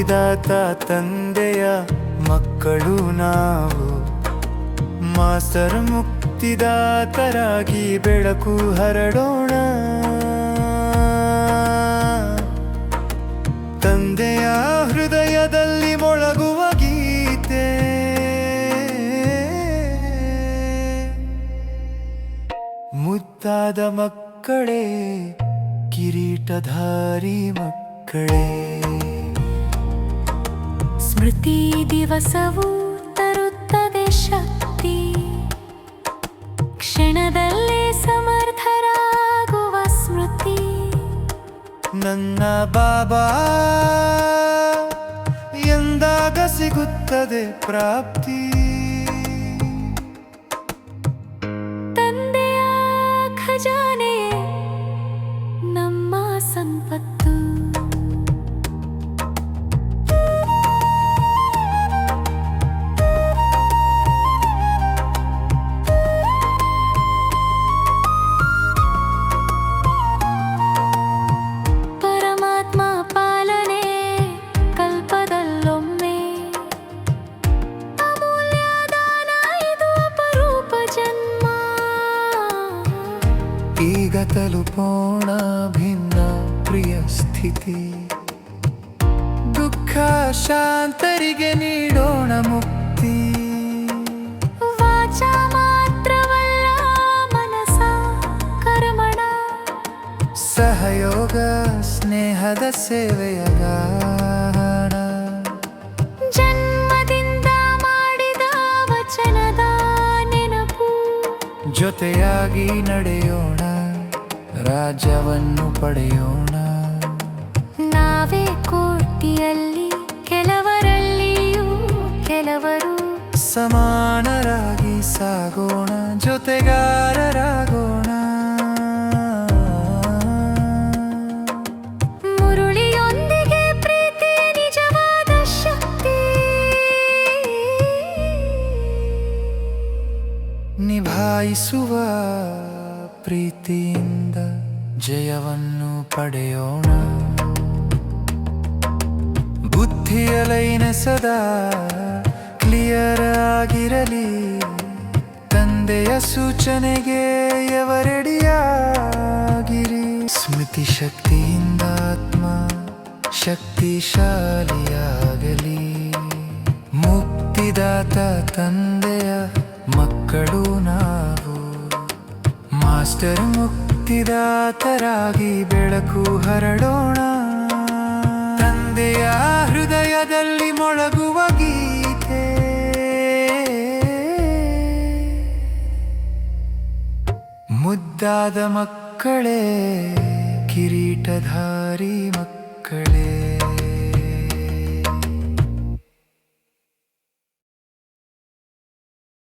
ಮುಕ್ತಿದಾತ ತಂದೆಯ ಮಕ್ಕಳು ನಾವು. ಮಾಸ್ತರ ಮುಕ್ತಿದಾತರಾಗಿ ಬೆಳಕು ಹರಡೋಣ. ತಂದೆಯ ಹೃದಯದಲ್ಲಿ ಮೊಳಗುವ ಗೀತೆ. ಮುತ್ತಾದ ಮಕ್ಕಳೇ, ಕಿರೀಟಧಾರಿ ಮಕ್ಕಳೇ. ಸ್ಮೃತಿ ದಿವಸವು ತರುತ್ತದೆ ಶಕ್ತಿ. ಕ್ಷಣದಲ್ಲೇ ಸಮರ್ಥರಾಗುವ ಸ್ಮೃತಿ. ನನ್ನ ಬಾಬಾ ಎಂದಾಗ ಸಿಗುತ್ತದೆ ಪ್ರಾಪ್ತಿ. ತಂದೆಯ ಖಜಾನೆ ನಮ್ಮ ಸಂಪತ್ತು. ತಲುಪೋಣ ಭಿನ್ನ ಪ್ರಿಯ ಸ್ಥಿತಿ. ದುಃಖ ಶಾಂತರಿಗೆ ನೀಡೋಣ ಮುಕ್ತಿ. ವಾಚ ಮಾತ್ರವಲ್ಲ ಮನಸ ಕರ್ಮಣ. ಸಹಯೋಗ ಸ್ನೇಹದ ಸೇವೆಯ ಗಾನ. ಜನ್ಮದಿಂದ ಮಾಡಿದ ವಚನದ ನೆನಪು. ಜೊತೆಯಾಗಿ ನಡೆಯೋಣ ರಾಜ್ಯವನ್ನು ಪಡೆಯೋಣ. ನಾವೇ ಕೋಟಿಯಲ್ಲಿ ಕೆಲವರಲ್ಲಿಯೂ ಕೆಲವರು ಸಮಾನರಾಗಿ ಸಾಗೋಣ ಜೊತೆಗಾರರಾಗೋಣ. ಮುರುಳಿಯೊಂದಿಗೆ ಪ್ರೀತಿ ನಿಜವಾದ ಶಕ್ತಿ. ನಿಭಾಯಿಸುವ ಪ್ರೀತಿಯಿಂದ ಜಯವನ್ನು ಪಡೆಯೋಣ. ಬುದ್ಧಿಯ ಲೈನ ಸದಾ ಕ್ಲಿಯರ್ ಆಗಿರಲಿ. ತಂದೆಯ ಸೂಚನೆಗೆ ಎವರೆಡಿಯಾಗಿರಿ. ಸ್ಮೃತಿ ಶಕ್ತಿಯಿಂದ ಆತ್ಮ ಶಕ್ತಿಶಾಲಿಯಾಗಲಿ. ಮುಕ್ತಿದಾತ ತಂದೆಯ ಮಕ್ಕಳು ನಾವು ಮಾಸ್ಟರ್ ಮುಕ್ತಿದಾತರಾಗಿ ಬೆಳಕು ಹರಡೋಣ. ತಂದೆಯ ಹೃದಯದಲ್ಲಿ ಮೊಳಗುವ ಗೀತೆ. ಮುದ್ದಾದ ಮಕ್ಕಳೇ ಕಿರೀಟಧಾರಿ ಮಕ್ಕಳೇ.